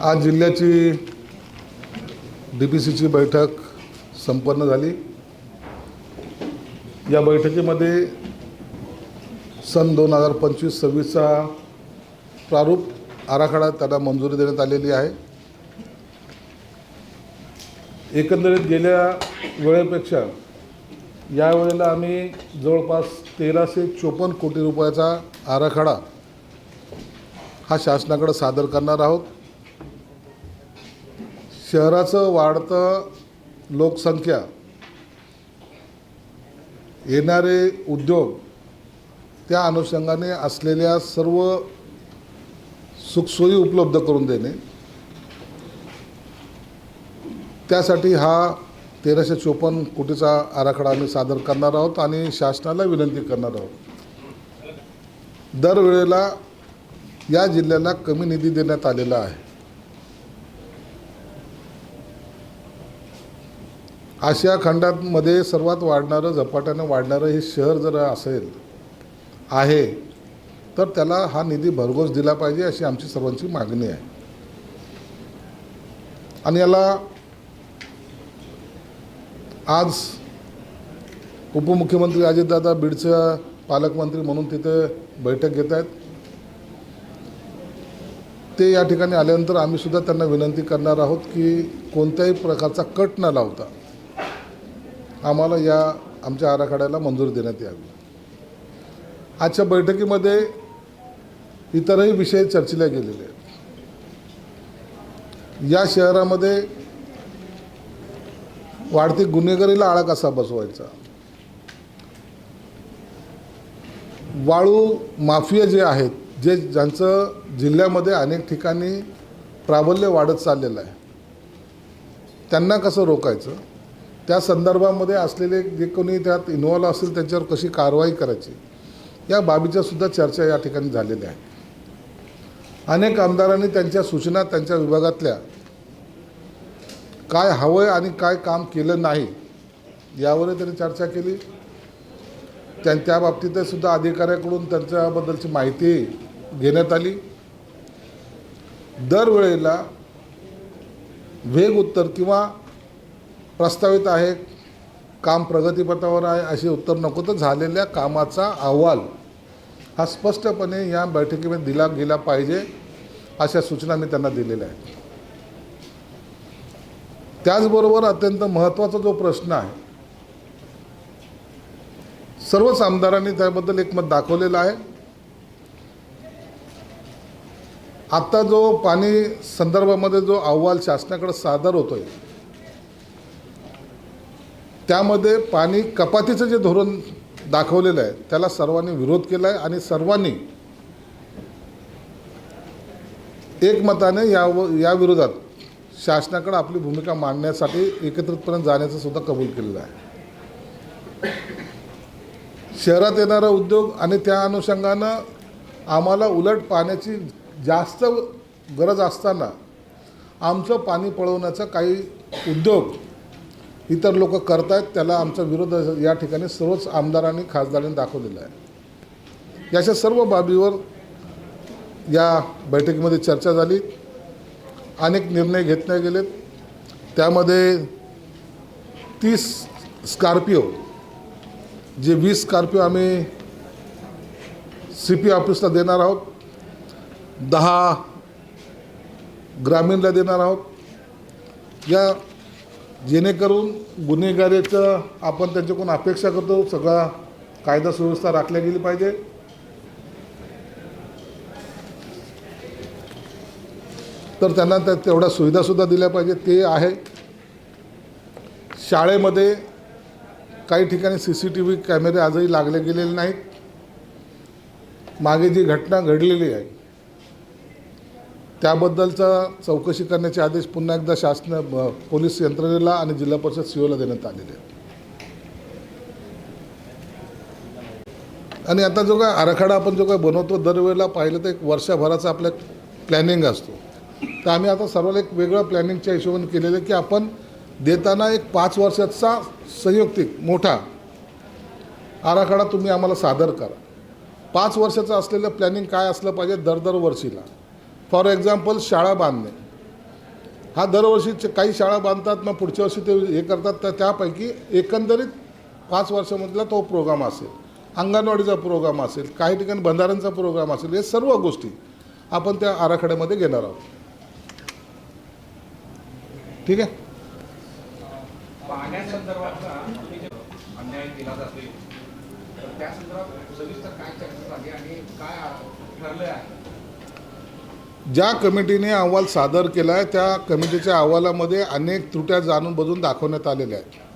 आज जिल्ह्याची D P सीची बैठक संपन्न झाली. या बैठकीमध्ये सन दोन हजार पंचवीस सव्वीसचा प्रारूप आराखडा त्यांना मंजुरी देण्यात आलेली आहे. एकंदरीत गेल्या वेळेपेक्षा यावेळेला आम्ही जवळपास तेराशे चोपन्न कोटी रुपयाचा आराखडा हा शासनाकडे सादर करणार आहोत. शहराचं वाढतं लोकसंख्या येणारे उद्योग त्या अनुषंगाने असलेल्या सर्व सुखसोयी उपलब्ध करून देणे. त्यासाठी हा तेराशे चोपन्न कोटीचा आराखडा आम्ही सादर करणार आहोत आणि शासनाला विनंती करणार आहोत. दरवेळेला या जिल्ह्याला कमी निधी देण्यात आलेला आहे. आशिया खंडामध्ये सर्वात वाढणारं झपाट्यानं वाढणारं हे शहर जर असेल आहे तर त्याला हा निधी भरघोस दिला पाहिजे अशी आमची सर्वांची मागणी आहे. आणि याला आज उपमुख्यमंत्री अजितदादा बीडचं पालकमंत्री म्हणून तिथे बैठक घेत आहेत. ते या ठिकाणी आल्यानंतर आम्हीसुद्धा त्यांना विनंती करणार आहोत की कोणत्याही प्रकारचा कट न लावता आम्हाला या आमच्या आराखड्याला मंजुरी देण्यात यावी. आजच्या बैठकीमध्ये इतरही विषय चर्चिले गेलेले आहेत. या शहरामध्ये वाढती गुन्हेगारीला आळा कसा बसवायचा? वाळू माफिया जे आहेत जे ज्यांचं जिल्ह्यामध्ये अनेक ठिकाणी प्राबल्य वाढत चाललेलं आहे त्यांना कसं रोकायचं त्या संदर्भामध्ये असलेले जे कोणी त्यात इन्व्हॉल्व असेल त्यांच्यावर कशी कारवाई करायची या बाबीच्या सुद्धा चर्चा या ठिकाणी झालेल्या आहेत. अनेक आमदारांनी त्यांच्या सूचना त्यांच्या विभागातल्या काय हवं आहे आणि काय काम केलं नाही यावर त्यांनी चर्चा केली. त्या त्या बाबतीत सुद्धा अधिकाऱ्याकडून त्यांच्याबद्दलची माहिती घेण्यात आली. दरवेळेला वेग उत्तर किंवा प्रस्तावित आहे काम प्रगतीपथावर आहे असे उत्तर नको. तर झालेल्या कामाचा अहवाल हा स्पष्टपणे या बैठकीमध्ये दिला गेला पाहिजे अशा सूचना मी त्यांना दिलेल्या आहेत. त्याचबरोबर अत्यंत महत्त्वाचा जो प्रश्न आहे सर्वच आमदारांनी त्याबद्दल एक मत दाखवलेलं आहे. आत्ता जो पाणी संदर्भामध्ये जो अहवाल शासनाकडे सादर होतोय त्यामध्ये पाणी कपातीचं जे धोरण दाखवलेलं आहे त्याला सर्वांनी विरोध केला आहे आणि सर्वांनी एकमताने या या विरोधात शासनाकडे आपली भूमिका मांडण्यासाठी एकत्रितपणे जाण्याचं सुद्धा कबूल केलेलं आहे. शहरात येणारा उद्योग आणि त्या अनुषंगानं आम्हाला उलट पाण्याची जास्त गरज असताना आमचं पाणी पळवण्याचा काही उद्योग इतर लोक आहेत त्याला आमचा विरोध या ठिकाणी सर्वच आमदारांनी खासदारांनी दाखवलेला आहे. याच्या सर्व बाबीवर या बैठकीमध्ये चर्चा झाली. अनेक निर्णय घेतले गेलेत. त्यामध्ये तीस स्कॉर्पिओ जे वीस स्कॉर्पिओ आम्ही सी पी ऑफिसला देणार आहोत. दहा ग्रामीणला देणार आहोत. या जेणेकरून गुन्हेगारीचं आपण त्यांच्याकडून अपेक्षा करतो सगळा कायदा सुव्यवस्था राखल्या गेली पाहिजे. तर त्यांना त्या तेवढ्या सुविधासुद्धा दिल्या पाहिजे ते आहे. शाळेमध्ये काही ठिकाणी सी सी टी व्ही कॅमेरे आजही लागले गेलेले नाहीत. मागे जी घटना घडलेली आहे त्याबद्दलचा चौकशी करण्याचे आदेश पुन्हा एकदा शासन पोलीस यंत्रणेला आणि जिल्हा परिषद सीओला देण्यात आलेले आहेत. आणि आता जो काय आराखडा आपण जो काय बनवतो दरवेळेला पाहिलं तर एक वर्षभराचा आपल्या प्लॅनिंग असतो. तर आम्ही आता सर्वांना एक वेगळं प्लॅनिंगच्या हिशोबाने केलेलं आहे की आपण देताना एक पाच वर्षाचा संयुक्तिक मोठा आराखडा तुम्ही आम्हाला सादर करा. पाच वर्षाचं असलेलं प्लॅनिंग काय असलं पाहिजे दर दर वर्षीला. फॉर एक्झाम्पल शाळा बांधणे. हा दरवर्षी काही शाळा बांधतात मग पुढच्या वर्षी ते हे करतात तर त्यापैकी एकंदरीत पाच वर्षामधला तो प्रोग्राम असेल. अंगणवाडीचा प्रोग्राम असेल काही ठिकाणी बंधाऱ्यांचा प्रोग्राम असेल हे सर्व गोष्टी आपण त्या आराखड्यामध्ये घेणार आहोत. ठीक आहे? अन्याय केला जातोय त्या संदर्भात सविस्तर काय चर्चा झाली आणि काय ठरलं आहे? ज्या कमिटीने अहवाल सादर केला आहे त्या कमिटीच्या अहवालामध्ये अनेक त्रुट्या जाणून बजून दाखवण्यात आलेल्या आहेत.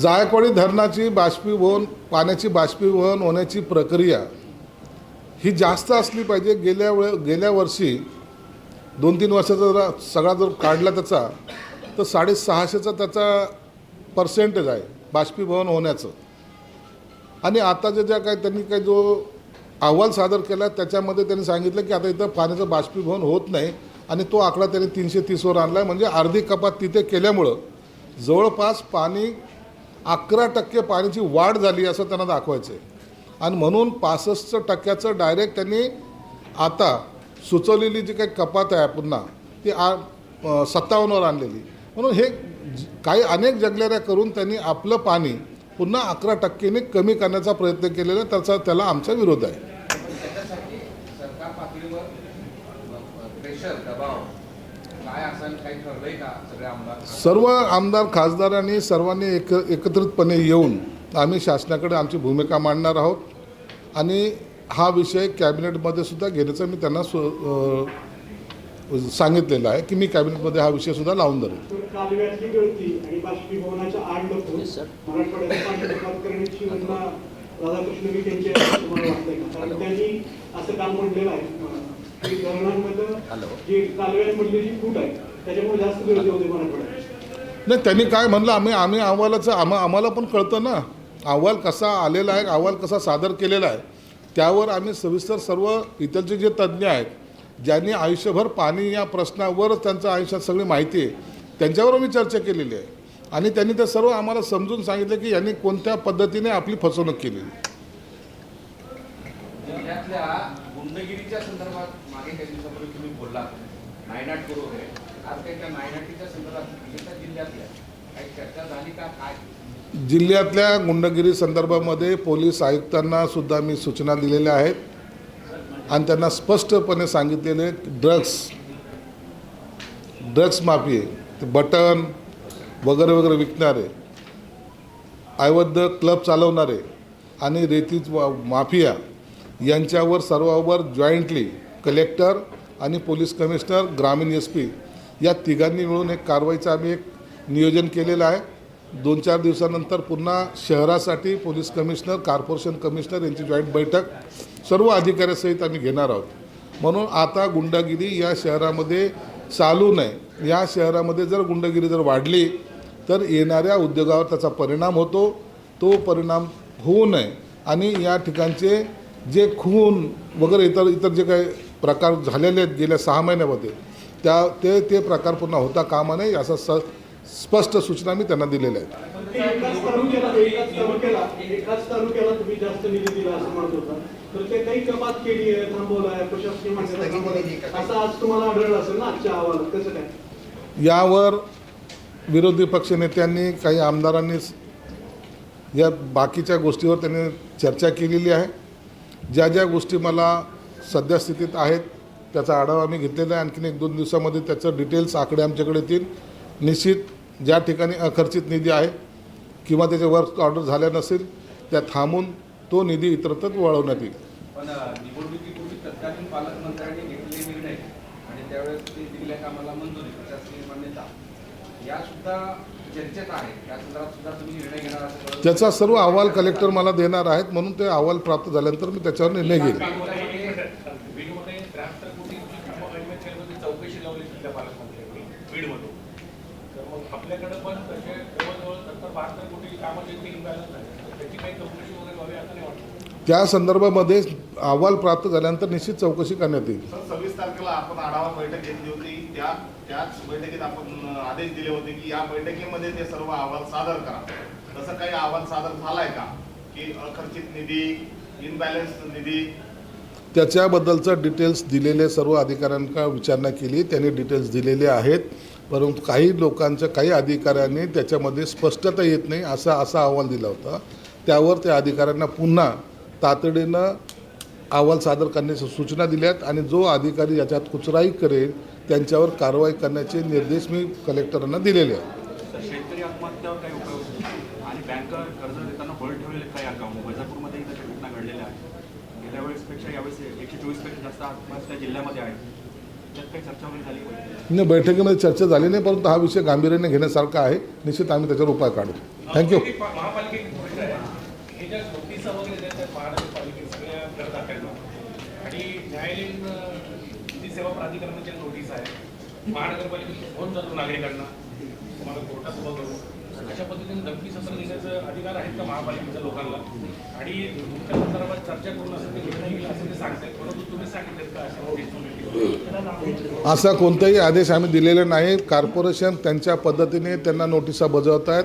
जायकवाडी धरणाची बाष्पीभवन पाण्याची बाष्पीभवन होण्याची प्रक्रिया ही जास्त असली पाहिजे. गेल्या वेळ गेल्या वर्षी दोन तीन वर्षाचा जर सगळा जर काढला त्याचा तर साडेसहाशेचा त्याचा पर्सेंटेज आहे बाष्पीभवन होण्याचं. आणि आता जे ज्या काही त्यांनी काही जो अहवाल सादर केला त्याच्यामध्ये त्यांनी सांगितलं की आता इथं पाण्याचं बाष्पीभवन होत नाही आणि तो आकडा त्यांनी तीनशे तीसवर आणला आहे म्हणजे अर्धी कपात तिथे केल्यामुळं जवळपास पाणी अकरा टक्के पाण्याची वाढ झाली असं त्यांना दाखवायचं आहे आणि म्हणून पासष्ट टक्क्याचं डायरेक्ट त्यांनी आता सुचवलेली जी काही कपात आहे पुन्हा ती आ सत्तावन्नवर आणलेली. म्हणून हे ज- काही अनेक जगलेऱ्या करून त्यांनी आपलं पाणी पुन्हा अकरा टक्केने कमी करण्याचा प्रयत्न केलेला आहे. त्याचा त्याला आमचा विरोध आहे पण त्याच्यासाठी सरकार पातळीवर प्रेशर दबाव काय असेल काही ठरलंय का सगळे आमदार सर्व आमदार खासदारांनी सर्वांनी एक एकत्रितपणे येऊन आम्ही शासनाकडे आमची भूमिका मांडणार आहोत. आणि हा विषय कॅबिनेटमध्ये सुद्धा घेण्याचं मी त्यांना सांगितलेलं आहे की मी कॅबिनेटमध्ये हा विषय सुद्धा लावून धरेन. नाही त्यांनी काय म्हणलं आम्ही आम्ही अहवालाचं आम्हा आम्हाला पण कळतं ना. अहवाल कसा आलेला आहे अहवाल कसा सादर केलेला आहे त्यावर आम्ही सविस्तर सर्व इथलचे जे तज्ज्ञ आहेत ज्यांनी आयुष्यभर पाणी या प्रश्नावरच त्यांचं आयुष्यात सगळी माहिती आहे त्यांच्यावर आम्ही चर्चा केलेली आहे. आणि त्यांनी ते सर्व आम्हाला समजून सांगितलं की यांनी कोणत्या पद्धतीने आपली फसवणूक केलेली गुंडगिरीच्या संदर्भात मागे काही दिवसापूर्वी तुम्ही बोलला. नायनाट करू वगैरे आज काही त्या नायनाटीच्या संदर्भात विशेषतः जिल्ह्यातल्या काही चर्चा झाली का? काय? जिल्ह्यातल्या गुंडगिरी संदर्भामध्ये पोलीस आयुक्तांना सुद्धा मी सूचना दिलेल्या आहेत. आणि त्यांना स्पष्टपणे सांगितलेले ड्रग्स ड्रग्स माफी ते बटन वगैरे वगैरे विकणारे अवैध क्लब चालवणारे आणि रेतीच माफिया यांच्यावर सर्वांवर जॉईंटली कलेक्टर आणि पोलीस कमिशनर ग्रामीण एस पी या तिघांनी मिळून एक कारवाईचं आम्ही एक नियोजन केलेलं आहे. दोन चार दिवसानंतर पुन्हा शहरासाठी पोलीस कमिशनर कॉर्पोरेशन कमिशनर यांची जॉईंट बैठक सर्व अधिकाऱ्यासहित आम्ही घेणार आहोत. म्हणून आता गुंडागिरी या शहरामध्ये चालू नये या शहरामध्ये जर गुंडगिरी जर वाढली तर येणाऱ्या उद्योगावर त्याचा परिणाम होतो. तो परिणाम होऊ नये. आणि या ठिकाणचे जे खून वगैरे इतर इतर जे काही प्रकार झालेले आहेत गेल्या सहा महिन्यामध्ये त्या ते ते प्रकार पुन्हा होता कामा नये असं स स्पष्ट सूचना मी त्यांना दिलेल्या आहेत. ते एकाच तालुक्याला एकाच तालुक्याला एकाच तालुक्याला तुम्ही जास्त निधी दिला असं म्हणत होता. तर ते काही कपात केली आहे थांबवलं आहे प्रशासकीय माणसाला थांबवलं आहे. असं आज तुम्हाला आढळलं असेल ना आजच्या अहवालात. कसं काय? यावर विरोधी पक्षनेत्यांनी काही आमदारांनी या बाकीच्या गोष्टीवर त्यांनी चर्चा केलेली आहे. ज्या ज्या गोष्टी मला सद्यस्थितीत आहेत त्याचा आढावा मी घेतलेला आहे. आणखीन एक दोन दिवसामध्ये त्याचं डिटेल्स आकडे आमच्याकडे येतील. निश्चित ज्या ठिकाणी अखर्चित निधी आहे किंवा त्याचे वर्क ऑर्डर झाल्या नसेल त्या थांबून तो निधी इतरत्र वळवण्यात येईल. पण निवडणुकीपूर्वी तत्कालीन पालकमंत्र्यांनी घेतले निर्णय आणि त्यावेळेस ते दिलेल्या कामाला मंजुरी. त्याचा सर्व अहवाल कलेक्टर मला देणार आहेत म्हणून ते अहवाल प्राप्त झाल्यानंतर मी त्याच्यावर निर्णय घेईन बीडमध्ये त्र्याहत्तर कोटींची कामं IMHL मध्ये चौकशी लावली तिथल्या पालकमंत्र्यांनी बीडमधून तर मग आपल्याकडे पण तसे जवळजवळ सत्तर बहात्तर कोटी कामं त्यांची इम्बॅलन्स आहे तर त्याची काही चौकशी वगैरे व्हावी असं नाही वाटतं त्या संदर्भामध्ये अहवाल प्राप्त झाल्यानंतर निश्चित चौकशी करण्यात येईल. सव्वीस तारखेला आपण आढावा बैठक घेतली होती. त्या त्याच बैठकीत आपण आदेश दिले होते की या बैठकीमध्ये ते सर्व अहवाल सादर करा. तसं काही अहवाल सादर झालाय का? की अखर्चित निधी इनबॅलन्स निधी? त्याच्याबद्दलचं डिटेल्स दिलेले सर्व अधिकाऱ्यांका विचारणा केली. त्यांनी डिटेल्स दिलेले आहेत. परंतु काही लोकांच्या काही अधिकाऱ्यांनी त्याच्यामध्ये स्पष्टता येत नाही असा असा अहवाल दिला होता. त्यावर त्या अधिकाऱ्यांना पुन्हा तातडीनं अहवाल सादर करण्याच्या सूचना दिल्यात आणि जो अधिकारी याच्यात कुचराई करेल त्यांच्यावर कारवाई करण्याचे निर्देश मी कलेक्टरांना दिलेले आहेत. नाही. बैठकीमध्ये चर्चा झाली नाही परंतु हा विषय गांभीर्याने घेण्यासारखा आहे. निश्चित आम्ही त्याच्यावर उपाय काढू. थँक्यू ज्या नोटिसा वगैरे देतात महानगरपालिकेत सगळ्या करदात्यांना. आणि न्यायालयीन अं, सेवा प्राधिकरणाच्या नोटीस आहे महानगरपालिकेत फोन जातो नागरिकांना तुम्हाला कोर्टात उभं करू. अशा पद्धतीने नक्की सत्र देण्याचा अधिकार आहेत का महापालिकेच्या लोकांना? आणि तुमच्या संदर्भात चर्चा करून असं ते निर्णय घेईल असं ते सांगतात परंतु तुम्ही सांगितलं का अशा नोटीस असा कोणताही आदेश आम्ही दिलेला नाही. कॉर्पोरेशन त्यांच्या पद्धतीने त्यांना नोटिसा बजावत आहेत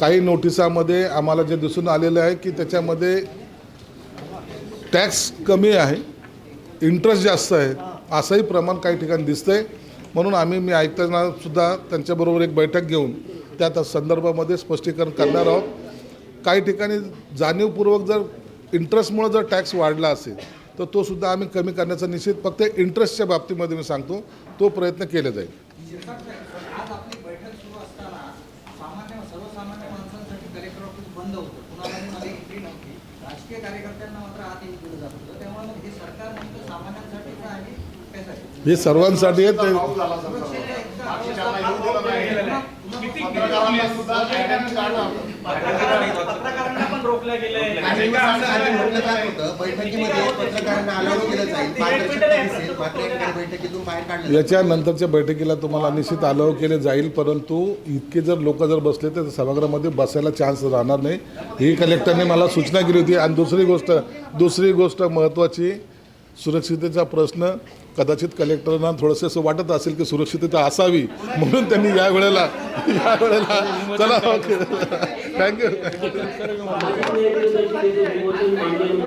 काही नोटिसामध्ये आम्हाला जे दिसून आलेलं आहे की त्याच्यामध्ये टॅक्स कमी आहे इंटरेस्ट जास्त आहे असंही प्रमाण काही ठिकाणी दिसतंय. म्हणून आम्ही मी ऐकताना सुद्धा त्यांच्याबरोबर एक बैठक घेऊन त्या त्या संदर्भामध्ये स्पष्टीकरण करणार आहोत. काही ठिकाणी जाणीवपूर्वक जर इंटरेस्टमुळे जर टॅक्स वाढला असेल तर तो सुद्धा आम्ही कमी करण्याचा निश्चित फक्त इंटरेस्टच्या बाबतीमध्ये मी सांगतो तो प्रयत्न केला जाईल. राजकीय कार्यकर्त्यांना मात्र आत दिलं जात होतं. त्यामुळे मग हे सरकार नेमकं सामान्यांसाठीच आहे? हे सर्वांसाठी आहे ते पाऊस झाला सर बाकीच्यांना येऊ दिलं नाही. पत्रकारांना सुद्धा गेलंय. जाईल. याच्यानंतरच्या बैठकीला तुम्हाला निश्चित अलाव केले जाईल परंतु इतके जर लोक जर बसले तर सभागृहामध्ये बसायला चान्स राहणार नाही. ही कलेक्टरने मला सूचना केली होती. आणि दुसरी गोष्ट दुसरी गोष्ट महत्त्वाची सुरक्षिततेचा प्रश्न कदाचित कलेक्टरांना थोडंसं असं वाटत असेल की सुरक्षितता असावी म्हणून त्यांनी या वेळेला या वेळेला चला ओके. थँक्यू